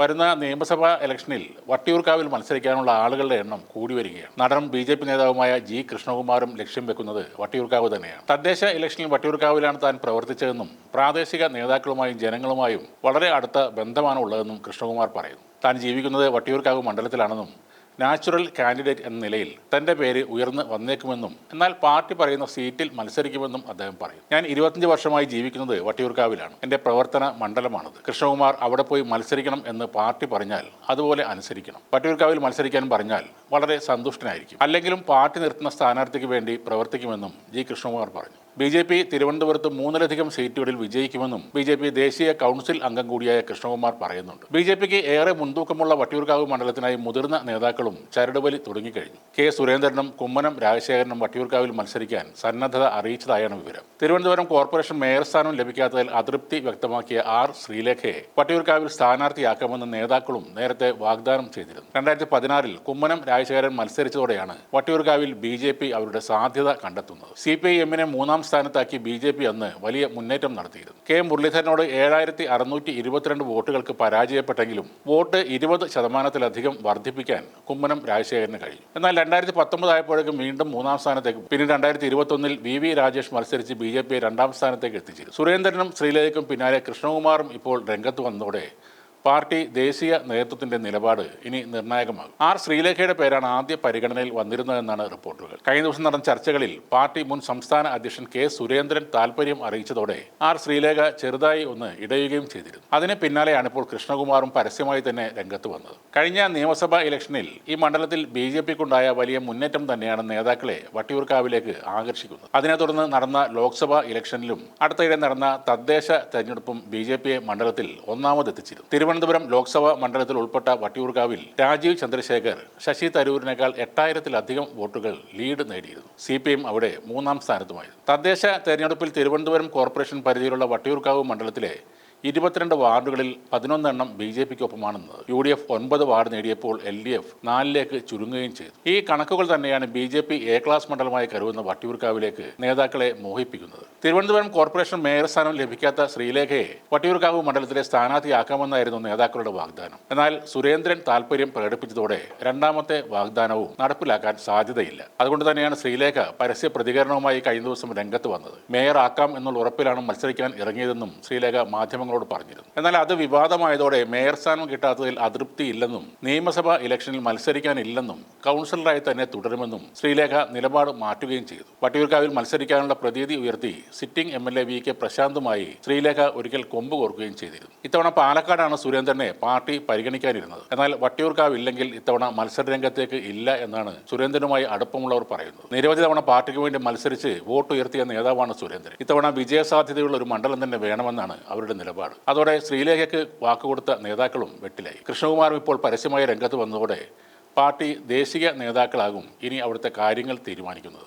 വരുന്ന നിയമസഭാ ഇലക്ഷനിൽ വട്ടിയൂർക്കാവിൽ മത്സരിക്കാനുള്ള ആളുകളുടെ എണ്ണം കൂടി വരികയാണ്. നടനും ബി ജെ പി നേതാവുമായ ജി കൃഷ്ണകുമാറും ലക്ഷ്യം വെക്കുന്നത് വട്ടിയൂർക്കാവ് തന്നെയാണ്. തദ്ദേശ ഇലക്ഷനിൽ വട്ടിയൂർക്കാവിലാണ് താൻ പ്രവർത്തിച്ചതെന്നും പ്രാദേശിക നേതാക്കളുമായും ജനങ്ങളുമായും വളരെ അടുത്ത ബന്ധമാണ് ഉള്ളതെന്നും കൃഷ്ണകുമാർ പറയുന്നു. താൻ ജീവിക്കുന്നത് വട്ടിയൂർക്കാവ് മണ്ഡലത്തിലാണെന്നും നാച്ചുറൽ കാൻഡിഡേറ്റ് എന്ന നിലയിൽ തന്റെ പേര് ഉയർന്നു വന്നേക്കുമെന്നും എന്നാൽ പാർട്ടി പറയുന്ന സീറ്റിൽ മത്സരിക്കുമെന്നും അദ്ദേഹം പറയും. ഞാൻ ഇരുപത്തഞ്ച് വർഷമായി ജീവിക്കുന്നത് വട്ടിയൂർക്കാവിലാണ്. എന്റെ പ്രവർത്തന മണ്ഡലമാണത്. കൃഷ്ണകുമാർ അവിടെ പോയി മത്സരിക്കണം എന്ന് പാർട്ടി പറഞ്ഞാൽ അതുപോലെ അനുസരിക്കണം. വട്ടിയൂർക്കാവിൽ മത്സരിക്കാൻ പറഞ്ഞാൽ വളരെ സന്തുഷ്ടനായിരിക്കും. അല്ലെങ്കിലും പാർട്ടി നിർത്തുന്ന സ്ഥാനാർത്ഥിക്ക് വേണ്ടി പ്രവർത്തിക്കുമെന്നും ജി കൃഷ്ണകുമാർ പറഞ്ഞു. ബി ജെ പി തിരുവനന്തപുരത്ത് മൂന്നിലധികം സീറ്റുകളിൽ വിജയിക്കുമെന്നും ബി ജെ പി ദേശീയ കൗൺസിൽ അംഗം കൂടിയായ കൃഷ്ണകുമാർ പറയുന്നുണ്ട്. ബി ജെ പിക്ക് ഏറെ മുൻതൂക്കമുള്ള വട്ടിയൂർക്കാവ് മണ്ഡലത്തിനായി മുതിർന്ന നേതാക്കളും ചരടുവലി തുടങ്ങിക്കഴിഞ്ഞു. കെ സുരേന്ദ്രനും കുമ്മനം രാജശേഖരനും വട്ടിയൂർക്കാവിൽ മത്സരിക്കാൻ സന്നദ്ധത അറിയിച്ചതായാണ് വിവരം. തിരുവനന്തപുരം കോർപ്പറേഷൻ മേയർ സ്ഥാനം ലഭിക്കാത്തതിൽ അതൃപ്തി വ്യക്തമാക്കിയ ആർ ശ്രീലേഖയെ വട്ടിയൂർക്കാവിൽ സ്ഥാനാർത്ഥിയാക്കാമെന്ന് നേതാക്കളും നേരത്തെ വാഗ്ദാനം ചെയ്തിരുന്നു. രണ്ടായിരത്തി പതിനാറിൽ കുമ്മനം രാജശേഖരൻ മത്സരിച്ചതോടെയാണ് വട്ടിയൂർക്കാവിൽ ബി അവരുടെ സാധ്യത കണ്ടെത്തുന്നത്. സി പി ഐ എമ്മിനെ മൂന്നാം സ്ഥാനത്താക്കി ബി ജെ പി അന്ന് വലിയ മുന്നേറ്റം നടത്തിയിരുന്നു. കെ മുരളീധരനോട് ഏഴായിരത്തി അറുന്നൂറ്റി ഇരുപത്തിരണ്ട് വോട്ടുകൾക്ക് പരാജയപ്പെട്ടെങ്കിലും വോട്ട് ഇരുപത് ശതമാനത്തിലധികം വർദ്ധിപ്പിക്കാൻ കുമ്മനം രാജശേഖരന് കഴിഞ്ഞു. എന്നാൽ രണ്ടായിരത്തി പത്തൊമ്പത് ആയപ്പോഴേക്കും വീണ്ടും മൂന്നാം സ്ഥാനത്തേക്ക് പിന്നീട് രണ്ടായിരത്തി ഇരുപത്തൊന്നിൽ വി വി രാജേഷ് മത്സരിച്ച് ബി ജെ പിയെ രണ്ടാം സ്ഥാനത്തേക്ക് എത്തിച്ചിരുന്നു സുരേന്ദ്രനും ശ്രീലേഖയ്ക്കും പിന്നാലെ കൃഷ്ണകുമാറും ഇപ്പോൾ രംഗത്ത് വന്നതോടെ പാർട്ടി ദേശീയ നേതൃത്വത്തിന്റെ നിലപാട് ഇനി നിർണായകമാകും. ആർ ശ്രീലേഖയുടെ പേരാണ് ആദ്യ പരിഗണനയിൽ വന്നിരുന്നതെന്നാണ് റിപ്പോർട്ടുകൾ. കഴിഞ്ഞ ദിവസം നടന്ന ചർച്ചകളിൽ പാർട്ടി മുൻ സംസ്ഥാന അധ്യക്ഷൻ കെ സുരേന്ദ്രൻ താൽപര്യം അറിയിച്ചതോടെ ആർ ശ്രീലേഖ ചെറുതായി ഒന്ന് ഇടയുകയും ചെയ്തിരുന്നു. അതിന് പിന്നാലെയാണ് ഇപ്പോൾ കൃഷ്ണകുമാറും പരസ്യമായി തന്നെ രംഗത്ത് വന്നത്. കഴിഞ്ഞ നിയമസഭാ ഇലക്ഷനിൽ ഈ മണ്ഡലത്തിൽ ബി ജെ പിക്കുണ്ടായ വലിയ മുന്നേറ്റം തന്നെയാണ് നേതാക്കളെ വട്ടിയൂർക്കാവിലേക്ക് ആകർഷിക്കുന്നത്. അതിനെ തുടർന്ന് നടന്ന ലോക്സഭാ ഇലക്ഷനിലും അടുത്തിടെ നടന്ന തദ്ദേശ തെരഞ്ഞെടുപ്പും ബി ജെ പിയെ മണ്ഡലത്തിൽ ഒന്നാമതെത്തിച്ചിരുന്നു. തിരുവനന്തപുരം ലോക്സഭാ മണ്ഡലത്തിൽ ഉൾപ്പെട്ട വട്ടിയൂർക്കാവിൽ രാജീവ് ചന്ദ്രശേഖർ ശശി തരൂരിനേക്കാൾ എട്ടായിരത്തിലധികം വോട്ടുകൾ ലീഡ് നേടിയിരുന്നു. സി പി എം അവിടെ മൂന്നാം സ്ഥാനത്തുമായിരുന്നു. തദ്ദേശ തെരഞ്ഞെടുപ്പിൽ തിരുവനന്തപുരം കോർപ്പറേഷൻ പരിധിയിലുള്ള വട്ടിയൂർക്കാവ് മണ്ഡലത്തിലെ ഇരുപത്തിരണ്ട് വാർഡുകളിൽ പതിനൊന്നെണ്ണം ബി ജെ പിക്കൊപ്പമാണെന്നത്. യു ഡി എഫ് ഒൻപത് വാർഡ് നേടിയപ്പോൾ എൽ ഡി എഫ് നാലിലേക്ക് ചുരുങ്ങുകയും ചെയ്തു. ഈ കണക്കുകൾ തന്നെയാണ് B J P A class മണ്ഡലമായി കരുതുന്ന വട്ടിയൂർക്കാവിലേക്ക് നേതാക്കളെ മോഹിപ്പിക്കുന്നത്. തിരുവനന്തപുരം കോർപ്പറേഷൻ മേയർ സ്ഥാനം ലഭിക്കാത്ത ശ്രീലേഖയെ വട്ടിയൂർക്കാവ് മണ്ഡലത്തിലെ സ്ഥാനാർത്ഥിയാക്കാമെന്നായിരുന്നു നേതാക്കളുടെ വാഗ്ദാനം. എന്നാൽ സുരേന്ദ്രൻ താൽപര്യം പ്രകടിപ്പിച്ചതോടെ രണ്ടാമത്തെ വാഗ്ദാനവും നടപ്പിലാക്കാൻ സാധ്യതയില്ല. അതുകൊണ്ട് തന്നെയാണ് ശ്രീലേഖ പരസ്യ പ്രതികരണവുമായി കഴിഞ്ഞ ദിവസം രംഗത്ത് വന്നത്. മേയർ ആക്കാം എന്നുള്ള ഉറപ്പിലാണ് മത്സരിക്കാൻ ഇറങ്ങിയതെന്നും ശ്രീലേഖ മാധ്യമങ്ങളോട് പറഞ്ഞിരുന്നു. എന്നാൽ അത് വിവാദമായതോടെ മേയർ സ്ഥാനം കിട്ടാത്തതിൽ അതൃപ്തിയില്ലെന്നും നിയമസഭാ ഇലക്ഷനിൽ മത്സരിക്കാനില്ലെന്നും കൗൺസിലറായി തന്നെ തുടരുമെന്നും ശ്രീലേഖ നിലപാട് മാറ്റുകയും ചെയ്തു. വട്ടിയൂർക്കാവിൽ മത്സരിക്കാനുള്ള പ്രതീതി ഉയർത്തി sitting M L A V K പ്രശാന്തുമായി Sreelekha ഒരിക്കൽ കൊമ്പ് കോർക്കുകയും ചെയ്തിരുന്നു. ഇത്തവണ പാലക്കാടാണ് സുരേന്ദ്രനെ പാർട്ടി പരിഗണിക്കാനിരുന്നത്. എന്നാൽ വട്ടിയൂർക്കാവ് ഇല്ലെങ്കിൽ ഇത്തവണ മത്സരരംഗത്തേക്ക് ഇല്ല എന്നാണ് സുരേന്ദ്രനുമായി അടുപ്പമുള്ളവർ പറയുന്നത്. നിരവധി തവണ പാർട്ടിക്ക് വേണ്ടി മത്സരിച്ച് വോട്ട് ഉയർത്തിയ നേതാവാണ് സുരേന്ദ്രൻ. ഇത്തവണ വിജയസാധ്യതയുള്ള ഒരു മണ്ഡലം തന്നെ വേണമെന്നാണ് അവരുടെ നിലപാട് അതോടെ ശ്രീലേഖയ്ക്ക് വാക്കുകൊടുത്ത നേതാക്കളും വെട്ടിലായി. കൃഷ്ണകുമാറും ഇപ്പോൾ പരസ്യമായി രംഗത്ത് വന്നതോടെ പാർട്ടി ദേശീയ നേതാക്കളാകും ഇനി അവിടുത്തെ കാര്യങ്ങൾ തീരുമാനിക്കുന്നത്.